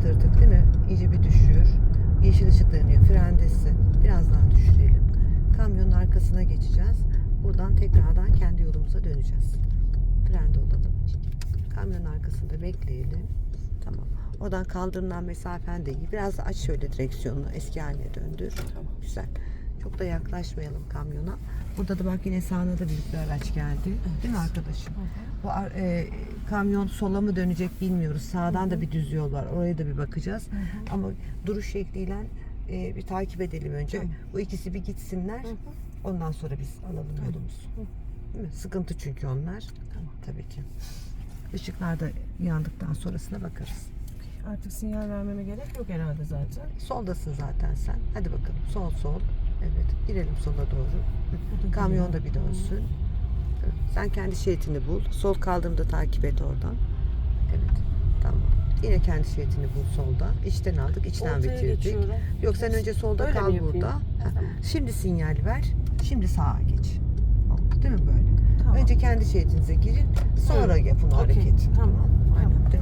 çıtırtık değil mi? İyice bir düşür. Yeşil ışık yanıyor. Frendesin. Biraz daha düşürelim. Kamyonun arkasına geçeceğiz. Buradan tekrardan kendi yolumuza döneceğiz. Frende olalım. Kamyonun arkasında bekleyelim. Tamam. Oradan kaldırımdan mesafen de iyi. Biraz aç şöyle direksiyonunu. Eski haline döndür. Tamam. Güzel. Çok da yaklaşmayalım kamyona. Burada da bak yine sağına da büyük bir araç geldi. Değil mi arkadaşım? Bu e, kamyon sola mı dönecek bilmiyoruz. Sağdan da bir düz yol var. Oraya da bir bakacağız. Ama duruş şekliyle e, bir takip edelim önce. Bu ikisi bir gitsinler. Ondan sonra biz alalım yolumuzu. Değil mi? Sıkıntı çünkü onlar. Tabii ki. Işıklar da yandıktan sonrasına bakarız. Artık sinyal vermeme gerek yok herhalde zaten. Soldasın zaten sen. Hadi bakalım. Sol sol. Evet. Girelim sola doğru. Kamyon da bir dönsün. Evet. Sen kendi şeritini bul. Sol kaldığımda takip et oradan. Evet. Tamam. Yine kendi şeritini bul solda. İçten aldık. içten Ortaya bitirdik. geçiyorum. Yok sen önce solda Öyle mi kal yapayım? burada. Ha. Şimdi sinyal ver. Şimdi sağa geç. Oldu değil mi böyle? Tamam. Önce kendi şeridinize girin. Sonra yapın o Okey, hareketi. tamam. Aynen.